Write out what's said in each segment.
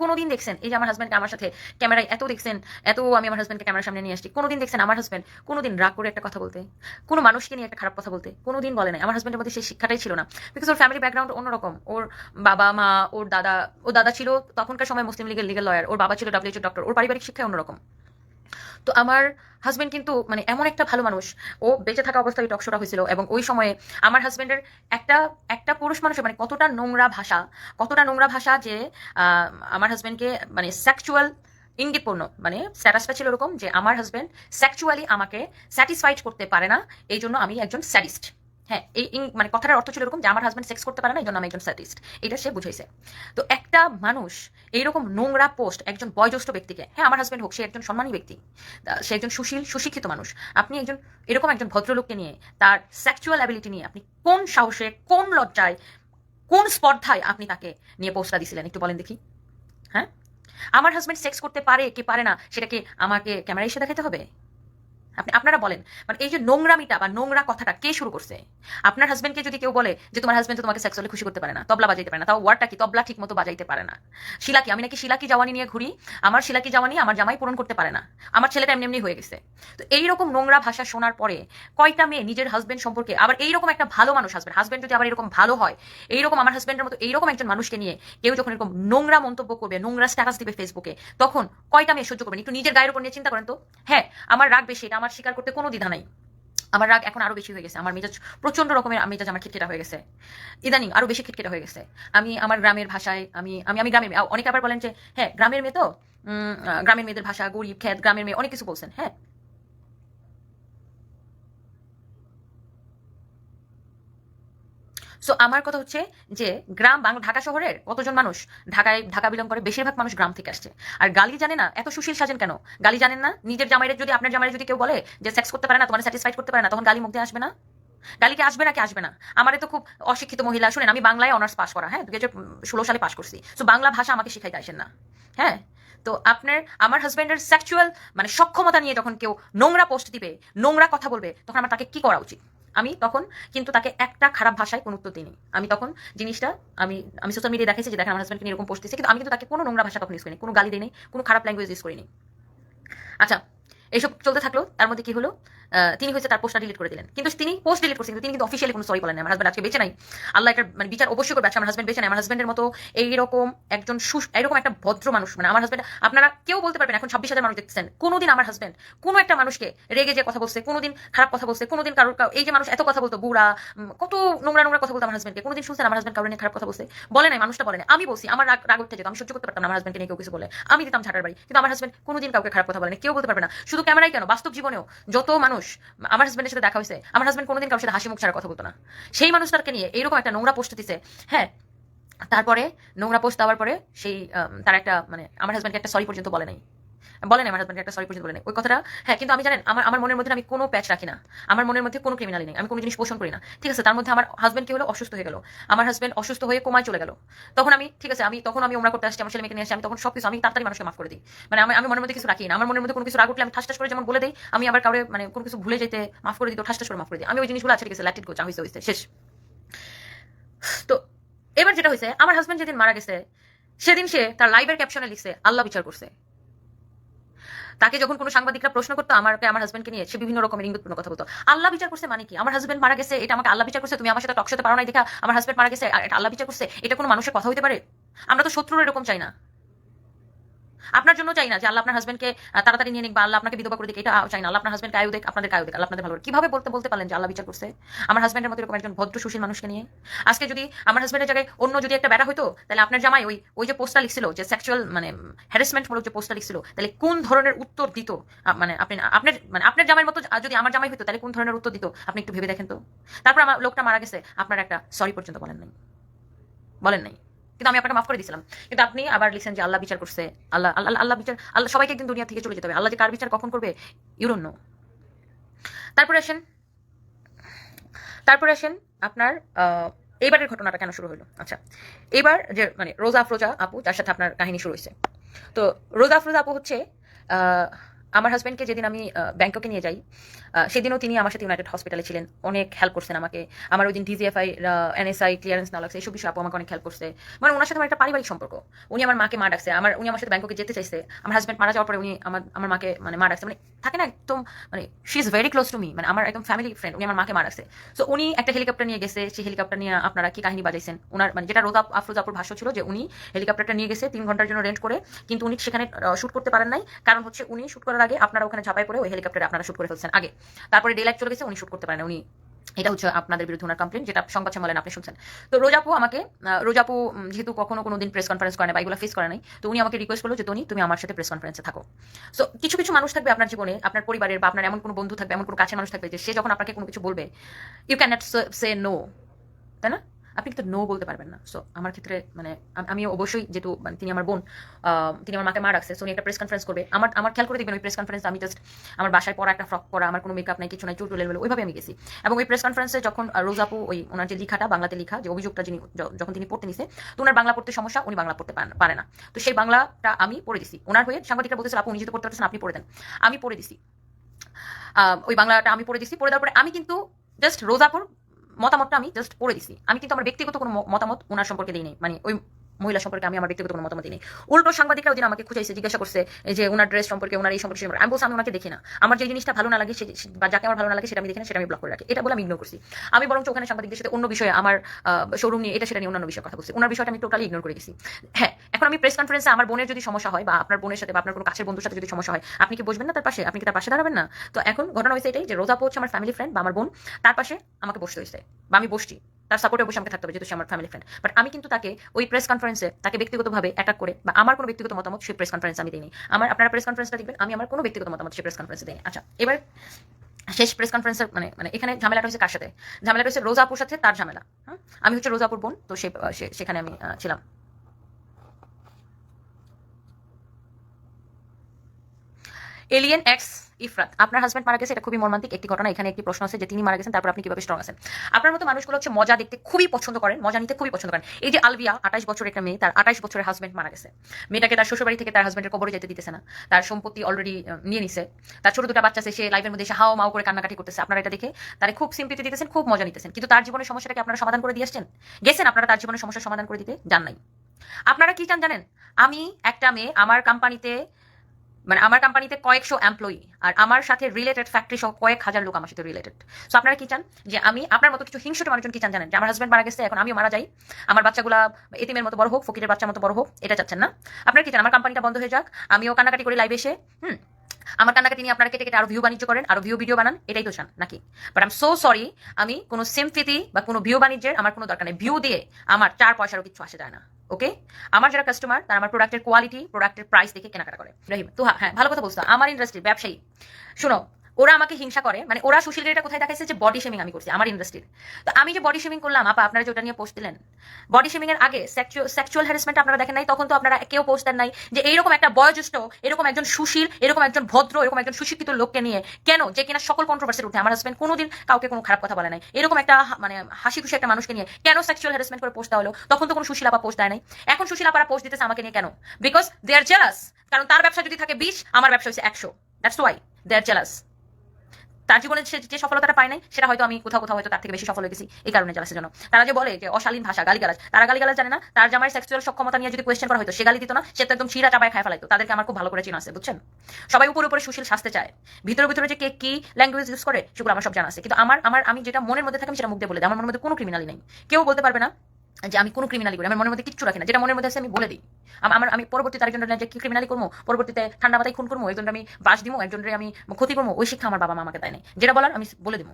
কোনোদিন দেখছেন, এই যে আমার হাজব্যান্ডকে আমার সাথে ক্যামেরায় এত দেখছেন, এত আমি আমার হাজব্যান্ডকে ক্যামেরার সামনে নিয়ে আসছি, কোনোদিন দেখছেন আমার হাজব্যান্ড কোনোদিন রাগ করে একটা কথা বলতে, কোনো মানুষকে নিয়ে একটা খারাপ কথা বলতে, কোনোদিন বলে নাই। আমার হাজব্যান্ডের মধ্যে সেই শিক্ষাটাই ছিল না। বিকজ ওর ফ্যামিলি ব্যাকগ্রাউন্ড অন্যরকম। ওর বাবা, মা, ওর দাদা ওর দাদা ছিল তখনকার সময় মুসলিম লীগের লিগেল লয়ার ওর বাবা ছিল ডাব্লিউএইচ ডক্টর ওর পারিবারিক শিক্ষায় অন্যরকম। তো আমার হাজব্যান্ড কিন্তু মানে এমন একটা ভালো মানুষ। ও বেঁচে থাকা অবস্থায় টকশোটা হয়েছিল এবং ওই সময়ে আমার হাজব্যান্ডের একটা একটা পুরুষ মানুষের মানে কতটা নোংরা ভাষা, কতটা নোংরা ভাষা যে আমার হাজব্যান্ডকে মানে সেক্সুয়াল ইঙ্গিতপূর্ণ মানে স্ট্যাটাসটা ছিল ওরকম যে আমার হাজব্যান্ড সেক্সুয়ালি আমাকে স্যাটিসফাইড করতে পারে না, এই জন্য আমি একজন স্যাডিস্ট হ্যাঁ এই মানে কথাটার অর্থ ছিল এরকম যে আমার হাজবেন্ড সেক্স করতে পারে না, এই জন্য আমি একজন স্যাটিস্ট এটা সে বুঝাইছে। তো একটা মানুষ এইরকম নোংরা পোস্ট একজন বয়োজ্যেষ্ঠ ব্যক্তিকে হ্যাঁ আমার হাজবেন্ড হোক, সে একজন সম্মানী ব্যক্তি সে একজন সুশীল, সুশিক্ষিত মানুষ, আপনি একজন, এরকম একজন ভদ্রলোককে নিয়ে, তার সেক্সুয়াল অ্যাবিলিটি নিয়ে আপনি কোন সাহসে, কোন লজ্জায়, কোন স্পর্ধায় আপনি তাকে নিয়ে পোস্টটা দিছিলেন? একটু বলেন দেখি। হ্যাঁ? আমার হাজবেন্ড সেক্স করতে পারে কি পারে না, সেটাকে আমাকে ক্যামেরা এসে দেখাতে হবে? আপনি, আপনারা বলেন মানে এই যে নোংরামিটা বা নোংরা কথাটা কে শুরু করছে? আপনার হাজবেন্ডকে যদি কেউ বলে যে তোমার হাজবেন্ড তোমাকে সেক্সুয়ালি খুশি করতে পারে না, তবলা বাজাইতে পারে না, তাও ওয়ার্ডটা কি? তবলা ঠিক মতো বাজাইতে পারে না। শিলাকি আমি নাকি শিলাকি জাওয়ানি নিয়ে ঘুরি? আমার শিলাকি জাওয়ানি আমার জামাই পূরণ করতে পারে না। আমার ছেলেটা এমনি এমনি হয়ে গেছে। তো এইরকম নোংরা ভাষা শোনার পরে কয়টা মেয়ে নিজের হাজবেন্ড সম্পর্কে, আবার এইরকম একটা ভালো মানুষ হাজবেন্ড হাজবেন্ড যদি আবার এরকম ভালো হয়, এইরকম আমার হাজবেন্ডের মতো এইরকম একজন মানুষকে নিয়ে কেউ যখন এরকম নোংরা মন্তব্য করবে, নোংরা স্ট্যাটাস দিবে ফেসবুকে তখন কয়টা মেয়ে সহ্য করবেন? একটু নিজের গায়ের উপর নিয়ে চিন্তা করেন তো। হ্যাঁ আমার রাগ বেশি, এটা আমার স্বীকার করতে কোনো দ্বিধা নাই। আমার রাগ এখন আরও বেশি হয়ে গেছে। আমার মেজাজ প্রচণ্ড রকমের মেজাজ আমার খিটখিটা হয়ে গেছে। ইদানিং আরও বেশি খিটখিটা হয়ে গেছে। আমি আমার গ্রামের ভাষায়, আমি আমি আমি গ্রামের অনেকে আবার বলেন যে হ্যাঁ গ্রামের মেয়ে তো? গ্রামের মেয়েদের ভাষা গরিব খ্যাত গ্রামের মেয়ে অনেক কিছু বলছেন। হ্যাঁ সো আমার কথা হচ্ছে যে গ্রাম বাংলা ঢাকা শহরের কতজন মানুষ ঢাকায় ঢাকা বিলং করে, বেশিরভাগ মানুষ গ্রাম থেকে আসছে। আর গালি জানে না, এত সুশীল সাজেন কেন? গালি জানেন না? নিজের জামাইয়ের যদি, আপনার জামাইয়ের যদি কেউ বলে যে সেক্স করতে পারে না, তোমার স্যাটিসফাইড করতে পারে না, তখন গালি মুখ আসবে না? গালি কি আসবে না কি আসবে না? আমার তো খুব অশিক্ষিত মহিলা, শুনেন, আমি বাংলায় অনার্স পাস করা হ্যাঁ দু হাজার ষোলো সালে পাস করছি। তো বাংলা ভাষা আমাকে শিখাইতে আসেন না হ্যাঁ? তো আপনার, আমার হাজবেন্ডের সেক্সুয়াল মানে সক্ষমতা নিয়ে যখন কেউ নোংরা পোস্ট দিবে, নোংরা কথা বলবে, তখন আমার তাকে কি করা উচিত? আমি তখন কিন্তু তাকে একটা খারাপ ভাষায় কোনো উত্তর দিইনি। আমি তখন জিনিসটা, আমি আমি সোশ্যাল মিডিয়া দেখেছি যে দেখেন আমার হাজব্যান্ডকে এরকম পোস্ট দিচ্ছে কিন্তু আমি কিন্তু তাকে কোনো নোংরা ভাষা তখন ইউজ করিনি, কোনো গালি দিইনি, কোনো খারাপ ল্যাঙ্গুয়েজ ইউজ করিনি। আচ্ছা এইসব চলতে থাকল, তার মধ্যে কি হলো? তিনি হচ্ছে তার পোস্টটা ডিলিট করে দিলেন। কিন্তু তিনি পোস্ট ডিলিট করছেন তিনি কিন্তু অফিসিয়ালি কোনো সরি বলেন। আমার হাজব্যান্ড আজকে বেঁচে নাই। আল্লাহ একটা মানে বিচার অবশ্যই করবে আমার হাজব্যান্ড বেঁচে নাই। আমার হাজব্যান্ডের মতো এইরকম একজন সুস এরকম একটা ভদ্র মানুষ। মানে আমার হাজব্যান্ড আপনারা কেউ বলতে পারবেন এখন ছাব্বিশ হাজার মানুষ দেখতেছেন। কোনোদিন আমার হাজব্যান্ড কোনো একটা মানুষকে রেগে যে কথা বলছে, কোনোদিন খারাপ কথা বলছে, কোনোদিন কারোর কারো- এই যে মানুষ এত কথা বলতো, বুড়া কত নোংরা নোংরা কথা বলতো আমার হাজব্যান্ডকে কোনোদিন শুনছেন আমার হাজব্যান্ড নিয়ে খারাপ কথা বলছে? বলে নাই, মানুষটা বলে নাই। আমি বলছি, আমার রাগ রাগ উঠতে যেত, আমি সহ্য করতে পারতাম না, আমার হাজব্যান্ডকে নিয়ে কেউ কিছু বলে। আমি দিতাম ঝাঁটার বাড়ি, কিন্তু আমার হাজব্যান্ড কোনোদিন কাউকে খারাপ কথা বলে কেউ বলতে পারবে না। শুধু ক্যামেরাই কেন? বাস্তব জীবনেও যত মানুষ আমার হাজব্যান্ডের সাথে দেখা হয়েছে, আমার হাজব্যান্ড কোনোদিন কারোর সাথে হাসি মুখ ছাড়া কথা বলতো না। সেই মানুষটাকে নিয়ে এইরকম একটা নোংরা পোস্ট দিছে হ্যাঁ তারপরে নোংরা পোস্ট দেওয়ার পরে সেই তার একটা মানে আমার হাজব্যান্ডকে একটা সরি পর্যন্ত বলে নাই। বলে নাই, আমার একটা সরি পর্যন্ত বলে ওই কথাটা হ্যাঁ কিন্তু আমি জানেন, আমার আমার মনের মধ্যে আমি কোনো প্যাচ রাখি না। আমার মনের মধ্যে কোনো ক্রিমিনালি নেই, আমি কোনো জিনিস পোষণ করি না। ঠিক আছে, তার মধ্যে আমার হাজব্যান্ড কি হলো অসুস্থ হয়ে গেল। আমার হাজব্যান্ড অসুস্থ হয়ে কোমায় চলে গেল। তখন আমি, ঠিক আছে, আমি, তখন আমি ওমরা করতে আসছি, আমার ছেলে মেয়েকে নিয়ে আসছি, আমি তখন সব কিছু আমি তাড়াতাড়ি মানুষকে মাফ করে দিই। মানে আমি আমি মনের মধ্যে কিছু রাখি না, আমার মনের মধ্যে কোনো কিছু রাগ উঠলে আমি ঠাস করে যেমন বলে দিই, আমি আবার কাউরে মানে কোনো কিছু ভুলে যেতে মাফ করে দিই, তো ঠাস করে মাফ করে দিই। আমি ওই জিনিসগুলো আছে, ঠিক আছে ল্যাটিট গো হয়েছে হয়েছে শেষ। তো এবার যেটা হয়েছে আমার হাজবেন্ড যেদিন মারা গেছে, সেদিন সে তার লাইভের ক্যাপশনে লিখছে, আল্লাহ বিচার করছে। তাকে যখন কোনো সাংবাদিকরা প্রশ্ন করতো, আমাকে, আমার হাজবেন্ডকে নিয়ে সে বিভিন্ন রকমের ইঙ্গিতপূর্ণ কথা বলতো। আল্লাহ বিচার করছে মানে কি? আমার হাজবেন্ড মারা গেছে, এটা আমাকে আল্লাহ বিচার করছে, তুমি আমার সাথে টকশোতে পারো না দেখা আমার হাজবেন্ড মারা গেছে আল্লাহ বিচার করছে, এটা কোনো মানুষের কথা হতে পারে? আমরা তো শত্রুর এরকম চাই না। আপনার জন্য চাই না যে আল্লাহ আপনার হাজবেন্ডকে তাড়াতাড়ি নিয়ে নিক বা আল্লাহ আপনাকে বিধবা করে দিক, এটা চাই না। আল্লাহ আপনার হাজবেন্ড কায়ু দেখ, আপনাদের কায়ু দেখ আপনাদের ভালো। কীভাবে বলতে বলতে পারলেন যে আল্লাহ বিচার করছে? আমার হাজবেন্ডের মতো এরকম একজন ভদ্র সুশীল মানুষকে নিয়ে। আজকে যদি আমার হাজবেন্ডের জায়গায় অন্য যদি একটা বেড়া হতো তাহলে আপনার জামাই ওই ওই যে পোস্টটা লিখছিল যে সেক্সুয়াল মানে হ্যারাসমেন্ট মূলক যে পোস্টটা লিখছিল, তাহলে কোন ধরনের উত্তর দিত? মানে আপনি, আপনার মানে আপনার জামাইয়ের মতো যদি আমার জামাই হতো তাহলে কোন ধরনের উত্তর দিত? আপনি একটু ভেবে দেখেন তো। তারপর আমার লোকটা মারা গেছে, আপনার একটা সরি পর্যন্ত বলেন নাই। বলেন নাই। কিন্তু আমি আপনাকে মাফ করে দিয়েছিলাম। কিন্তু আপনি আবার লিখছেন যে আল্লাহ বিচার করছে। আল্লাহ আল্লাহ আল্লাহ বিচার, আল্লাহ সবাইকে একদিন দুনিয়া থেকে চলে যেতে হবে। আল্লাহ যে কার বিচার কখন করবে ইউরোন তারপরে আসেন তারপরে আসেন আপনার এইবারের ঘটনাটা কেন শুরু হলো? আচ্ছা এবার যে মানে রোজা আফরোজা আপু, যার সাথে আপনার কাহিনী শুরু হয়েছে। তো রোজা আফরোজা আপু হচ্ছে আমার হাজব্যান্ডকে যেদিন আমি ব্যাংককে নিয়ে যাই সেদিনও তিনি আমার সাথে ইউনাইটেড হসপিটালে ছিলেন। অনেক হেল্প করছেন আমাকে। আমার ওই দিন ডিজিএফআই এনএসআই ক্লিয়ারেন্স না লাগছে এইসব বিষয়ে আপু আমাকে অনেক হেল্প করছে। মানে ওনার সাথে আমার একটা পারিবারিক সম্পর্ক। উনি আমার মাকে মা ডাকছে। আমার, উনি আমার সাথে ব্যাংককে যেতে চাইছে। আমার হাজব্যান্ড মারা যাওয়ার পরে উনি আমার আমার মাকে মানে মা ডাকছে। মানে থাকে না একদম মানে she is very close to me মানে আমার একদম ফ্যামিলি ফ্রেন্ড উনি আমার মাকে মা ডাকছে। সো উনি একটা হেলিকপ্টার নিয়ে গেছে। সেই হেলিকপ্টার নিয়ে আপনারা কি কাহিনী বাজাইছেন? ওনার মানে যেটা রোজা আফরোজাপুর ভাষ্য ছিল যে উনি হেলিকপ্টারটা নিয়ে গেছে তিন ঘণ্টার জন্য রেন্ট করে। কিন্তু উনি সেখানে শুট করতে পারেন নাই। কারণ হচ্ছে উনি শুট করার আগে আপনারা ওখানে ঝাঁপাই পড়ে ওই হেলিকপ্টারে আপনারা শুট করে ফেলছেন, আগে। তারপরে ডে লাইট চলে গেছে, উনি শুট করতে পারেন উনি এটা হচ্ছে আপনাদের বিরুদ্ধে ওনার কমপ্লেন যেটা সংবাদ সম্মেলনে আপনি শুনছেন। তো রোজাপু আমাকে রোজাপু যেহেতু কখনো কোনো দিন প্রেস কনফারেন্স করে না বা ফেস করে নাই, তো উনি আমাকে রিকোয়েস্ট করল যে তুমি তুমি আমার সাথে প্রেস কনফারেন্সে থাকো। সো কিছু কিছু মানুষ থাকবে আপনার জীবনে, আপনার পরিবারের বা আপনার এমন কোনো বন্ধু থাকবে, এমন কোনো কাছের মানুষ থাকবে যে সে যখন আপনাকে কোনো কিছু বলবে you can not say no তাই না? আপনি কিন্তু নো বলতে পারবেন না। সো আমার ক্ষেত্রে মানে আমি অবশ্যই যেহেতু মানে তিনি আমার বোন তিনি আমার মাকে মা রাখছে সো উনি একটা প্রেস কনফারেন্স করবে। আমার আমার খেয়াল করে দেখবেন ওই প্রেস কনফারেন্স আমি জাস্ট আমার বাসায় পরা একটা ফ্রক পরা আমার কোনো মেকআপ নাই কিছু নাই চুল টুলে ওইভাবে আমি গেছি। এবং ওই প্রেস কনফারেন্সে যখন আহ, রোজ আপু ওই ওনার যে লেখাটা বাংলাতে লেখা যে অভিযোগটা যিনি যখন তিনি পড়তে নিছে তো ওনার বাংলা পড়তে সমস্যা উনি বাংলা পড়তে পারে না। তো সেই বাংলাটা আমি পড়ে দিছি। ওনার হয়ে সাংবাদিকরা বলতেছিল আপু উনি যেহেতু পড়তে পারতেছেন আপনি পড়ে দেন। আমি পড়ে দিছি। ওই বাংলাটা আমি পড়ে দিছি। পড়ে দেওয়ার পরে আমি কিন্তু জাস্ট রোজাপুর মতামতটা আমি জাস্ট পড়ে দিছি। আমি কিন্তু আমার ব্যক্তিগত কোনো মতামত ওনার সম্পর্কে দিই নাই মানে ওই মহিলা সম্পর্কে আমি আমার ব্যক্তিগত কোনো মতামত নাই। উল্টো সাংবাদিকরা ওই দিন আমাকে খুঁজাইছে, জিজ্ঞাসা করছে যে ওনার ড্রেস সম্পর্কে ওনার এই সম্পর্কে। আমি বলছি, আমি ওনাকে দেখি না। আমার যে জিনিসটা ভালো না লাগে, সে বা যাকে আমার ভালো না লাগে, সেটা আমি দেখি না, সেটা আমি ব্লক করে রাখি। এটা বলে আমি ইগনোর করছি। আমি বরঞ্চ ওখানে সাংবাদিকদের সাথে অন্য বিষয়ে আমার শোরুম নিয়ে এটা সেটা নিয়ে অন্যান্য বিষয়ে কথা বলছি। ওনার বিষয়টা আমি টোটালি ইগনোর করে গেছি। হ্যাঁ এখন আমি প্রেস কনফারেন্সে আমার বোনের যদি সমস্যা হয়, বা আপনার বোনের সাথে, বা আপনার কোনো কাছের বন্ধুর সাথে যদি সমস্যা হয়, আপনি কি বসবেন না তার পাশে? আপনি কি তার পাশে দাঁড়াবেন না? তো এখন ঘটনা হয়েছে এটাই যে রোজা হচ্ছে আমার ফ্যামিলি ফ্রেন্ড বা আমার বোন, তার পাশে আমাকে বসতে হয়েছে। বা আমি বসছি। তার সাপোর্টে বসে আমাকে থাকতে হবে, যেহেতু সে আমার ফ্যামিলি ফ্রেন্ড বাট আমি কিন্তু তাকে ওই প্রেস কনফারেন্সে তাকে ব্যক্তিগতভাবে অ্যাটাক করে, বা আমার কোনো ব্যক্তিগত মতামত সেই প্রেস কনফারেন্স আমি দিইনি। আমার, আপনারা প্রেস কনফারেন্সটা দেখবেন, আমি আমার কোনো ব্যক্তিগত মতামত সেই প্রেস কনফারেন্সে দিইনি। আচ্ছা এবার শেষ প্রেস কনফারেন্সের মানে মানে এখানে ঝামেলাটা হয়েছে কার সাথে? ঝামেলাটা হয়েছে রোজাপুর সাথে তার ঝামেলা হ্যাঁ আমি হচ্ছে রোজাপুর বোন, তো সেখানে আমি ছিলাম। এলিয়েন এক্স ইফরাত আপনার হাজব্যান্ড মারা গেছে, এটা খুবই মর্মান্তিক একটি ঘটনা। এখানে একটি প্রশ্ন আছে যে তিনি মারা গেছেন, তারপর আপনি কীভাবে স্ট্রং আছেন? আপনার মতো মানুষগুলো হচ্ছে মজা দেখতে খুবই পছন্দ করেন, মজা নিতে খুবই পছন্দ করেন। এই যে আলবিয়া আঠাশ বছরের একটা মেয়ে, তার আঠাশ বছরের হাজব্যান্ড মারা গেছে। মেয়েটাকে তার শ্বশুরবাড়ি থেকে তার হাজব্যান্ডের কবরে যেতে দিতেছে না। তার সম্পত্তি অলরেডি নিয়ে নিছে। তার ছোট দুটো বাচ্চা আছে, সে লাইফের মধ্যে এসে হাও মাও করে কান্নাকাটি করতেছে। আপনারা এটা দেখে তারা খুব সিম্পিতি দিতেছেন, খুব মজা নিতেছেন। কিন্তু তার জীবনের সমস্যাটাকে আপনারা সমাধান করে দিয়ে আসছেন? গেছেন আপনারা তার জীবনের সমস্যার সমাধান করে দিতে? যান নাই। আপনারা কি চান জানেন? আমি একটা মেয়ে, আমার কোম্পানিতে মানে আমার কোম্পানিতে কয়েকশো এমপ্লয়ি আর আমার সাথে রিলেটেড ফ্যাক্টরি সহ কয়েক হাজার লোক আমার সাথে রিলেটেড সো আপনারা কি চান? যে আমি, আপনার মতো কিছু হিংসুটে মানুষজন কি চান জানেন? যে আমার হাজব্যান্ড মারা গেছে, এখন আমিও মারা যাই। আমার বাচ্চাগুলো এতিমের মতো বড় হোক, ফকিরের বাচ্চার মতো বড় হোক, এটা চাচ্ছেন না। আপনারা কি চান? আমার কোম্পানিটা বন্ধ হয়ে যাক, আমিও কান্নাকাটি করে লাইভ এসে, হুম? আমার কান্নাকাটি তিনি আপনারা কেটে কেটে আরও ভিউ বাণিজ্য করেন, আরও ভিউ ভিডিও বানান, এটাই তো চান, নাকি? বাট আম সো সরি আমি কোনো সিমফিতি বা কোনো ভিউ বাণিজ্যের আমার কোনো দরকার নেই। ভিউ দিয়ে আমার চার পয়সারও কিছু আসে যায় না ওকে আমার যারা কাস্টমার তারা আমার প্রোডাক্টের কোয়ালিটি প্রোডাক্টের প্রাইস দেখে কেনাকাটা করে। রহিম তো হ্যাঁ ভালো কথা বলছো। আমার ইন্ডাস্ট্রি ব্যবসায়ী। শোনো ওরা আমাকে হিংসা করে মানে ওরা সুশীলগিরিটা কোথায় দেখাইছে যে বডি শেমিং আমি করছি, আমার ইন্ডাস্ট্রির তো আমি যে বডি শেমিং করলাম, আপা, আপনারা যে ওটা নিয়ে পোস্ট দিলেন বডি শেমিং এর আগে সেক্সুয়াল হ্যারাসমেন্ট আপনারা দেখেন নাই, তখন তো আপনারা কেউ পোস্ট দেন নাই যে এইরকম একটা বয়োজ্যেষ্ঠ, এরকম একজন সুশীল, এরকম একজন ভদ্র, এরকম একজন সুশিক্ষিত লোককে নিয়ে কেন, যে কিনা সকল কন্ট্রোভার্সির উঠে আমার হাজবেন্ড কোনোদিন কাউকে কোনো খারাপ কথা বলে নাই। এরকম একটা মানে হাসি খুশি একটা মানুষকে নিয়ে কেন সেক্সুয়াল হ্যারাসমেন্ট করে পোস্ট দেওয়া হলো? তখন তো কোনো সুশীল আপা পোস্ট দেয় নাই। এখন সুশীল আপারা পোস্ট দিতেছে আমাকে নিয়ে কেন? বিকজ দে আর জেলাস কারণ তার ব্যবসা যদি থাকে বিশ, আমার ব্যবসা হচ্ছে একশো। That's why they are jealous তার জীবনে সে যে সফলতাটা পায় নাই, সেটা হয়তো আমি কোথাও কোথাও হয়তো তার থেকে বেশি সফল হয়ে গেছি এই কারণে জেলাসের জন্য। তারা যে বলে যে অশালীন ভাষা, গালিগালাজ, তারা গালিগালাজ জানে না, তার জামাই সেক্সুয়াল সক্ষমতা নিয়ে যদি কোয়েশ্চেন করা হয়তো, সে গালি দিত না, সে তো একদম শিরা চাপায় খায় ফেলাইতো। তাদেরকে আমার খুব ভালো করে চিনা আছে, বুঝছেন? সবাই উপরে উপরে সুশীল শাস্তে চায়। ভিতরে ভিতরে যে কে কি ল্যাঙ্গুয়েজ ইউজ করে, সেগুলো আমার সব জানা আছে। কিন্তু আমার আমার, আমি যেটা মনের মধ্যে থাকি সেটা মুখ দিয়ে বলে আমার মনের মধ্যে কোনো ক্রিমিনালি নেই। কেউ বলতে পারবে না যে আমি কোনো ক্রিমিনালি করি আমার মনের মধ্যে কিচ্ছু রাখি না, যেটা মনের মধ্যে আছে আমি বলে দিই। আমার, আমি পরবর্তীতে আরেকজনের যে কি ক্রিমিনালি করব, পরবর্তীতে ঠান্ডা মাথায় খুন করব একজনের আমি বাস দিব, একজনের আমি ক্ষতি করব, ওই শিক্ষা আমার বাবা মা আমাকে দেয় নাই। যেটা বলার আমি বলে দিব।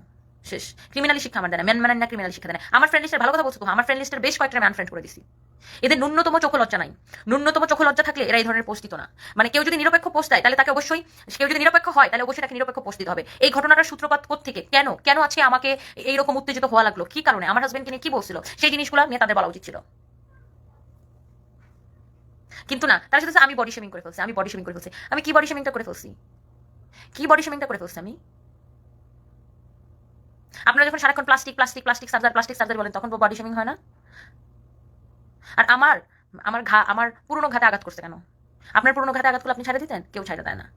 শেষ। ক্রিমিনালি শিক্ষা আমার দেয় না ম্যান না ক্রিমিনালি শিক্ষা দেয় না আমার ফ্রেন্ড লিস্টের ভালো কথা বলছো তো? আমার ফ্রেন্ড লিস্টের বেশ কয়েকটা ম্যান ফ্রেন্ড করে দিছি। এদের ন্যূনতম চোখ লজ্জা নাই। ন্যূনতম চোখ লজ্জা থাকলে এরা এই ধরনের পোস্ট দিত না। মানে কেউ যদি নিরপেক্ষ পোস্ট দেয়, তাহলে তাকে অবশ্যই, কেউ যদি নিরপেক্ষ হয়, তাহলে অবশ্যই তাকে নিরপেক্ষ পোস্ট দিতে হবে। এই ঘটনাটার সূত্রপাত কোথ থেকে কেন? কেন আজকে আমাকে এইরকম উত্তেজিত হওয়া লাগল? কি কারণে? আমার হাজবেন্ডকে নিয়ে কি বলছিল? সেই জিনিসগুলো নিয়ে তাদের বলা উচিত ছিল। কিন্তু না, তার সাথে আমি বডি শেমিং করে ফেলছি, আমি বডি শেমিং করে ফেলছি। আমি কি বডি শেমিংটা করে ফেলছি? কি বডি শেমিংটা করে ফেলছি আমি? আপনারা যখন সারাক্ষণ plastic plastic plastic surgery plastic surgery বলেন, তখন বডি শেমিং হয় না? আর আমার আমার ঘা, আমার পুরনো ঘাতে আঘাত করছে কেন? আপনার পুরনো ঘাতে আঘাত করলে আপনি ছেড়ে দিতেন? কেউ ছেড়ে দেয় না।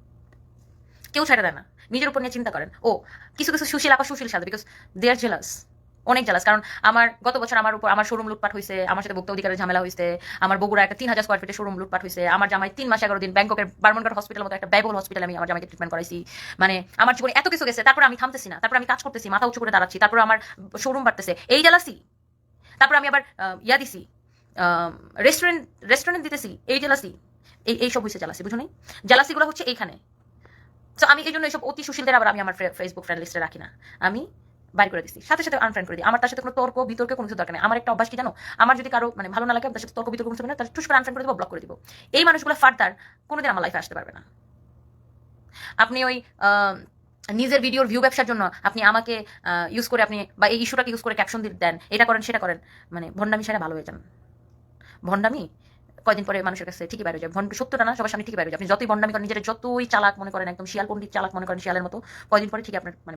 কেউ ছেড়ে দেয় না। নিজের উপর নিয়ে চিন্তা করেন। ও, কিছু কিছু সুশীল আপা সুশীল সাদা বিকজ দে আর জেলাস অনেক জেলাস কারণ আমার গত বছর আমার উপর আমার শোরুম লুটপাট হয়েছে আমার সাথে ভোক্তা অধিকারের ঝামেলা হয়েছে আমার বগুড়া একটা তিন হাজার স্কোয়ার ফিটের শোরুম লুটপাট হয়েছে আমার জামাই তিন মাস এগারো দিন ব্যাংককের বার্মনঘাট হসপিটাল মতো একটা ব্যয়বহুল হসপিটালে আমি আমার জামাইকে ট্রিটমেন্ট করাইছি। মানে আমার জীবনে এত কিছু গেছে, তারপর আমি থামতেছি না, তারপর আমি কাজ করতেছি, মাথা উঁচু করে দাঁড়াচ্ছি, তারপর আমার শোরুম বাড়তেছে। এই জেলাসি তারপর আমি আবার ইয়া দিছি রেস্টুরেন্ট রেস্টুরেন্ট দিতেছি, এই জেলাসি এই এইসব হয়েছে জেলাসি বুঝো নাই? জেলাসিগুলো হচ্ছে এইখানে। তো আমি এই জন্য এইসব অতি সুশীলদের আবার আমি আমার ফেসবুক ফ্রেন্ড লিস্টে রাখি না। আমি বাইর করে দিচ্ছি সাথে সাথে আনফ্রেন্ড করে দিই। আমার তার সাথে কোনো তর্ক, বিতর্কে কোনো কিছু দরকার নেই। আমার একটা অভ্যাস কি জানো? আমার যদি কারও মানে ভালো না লাগে, তার সাথে তর্ক, বিতর্ক কিছু না তার টুস করে আনফ্রেন্ড করে দেবো ব্লক করে দিব। এই মানুষগুলো ফার্দার কোনোদিন আমার লাইফে আসতে পারবে না। আপনি ওই নিজের ভিডিওর ভিউ ব্যবসার জন্য আপনি আমাকে ইউজ করে আপনি বা এই ইস্যুটাকে ইউজ করে ক্যাপশন দেন। এটা করেন, সেটা করেন। মানে ভণ্ডামি সেটা ভালো হয়ে যান। ভণ্ডামি? কয়দিন পরে মানুষের কাছে ঠিকই বাইরে যায় ভণ্ড সত্যটা না, সবার সামনে ঠিকই বাইরে যায় আপনি যতই ভণ্ডামি করেন, নিজের যতই চালাক মনে করেন, একদম শিয়াল পণ্ডিত চালাক মনে করেন, শিয়ালের মতো, কয়দিন পরে ঠিক আপনার মানে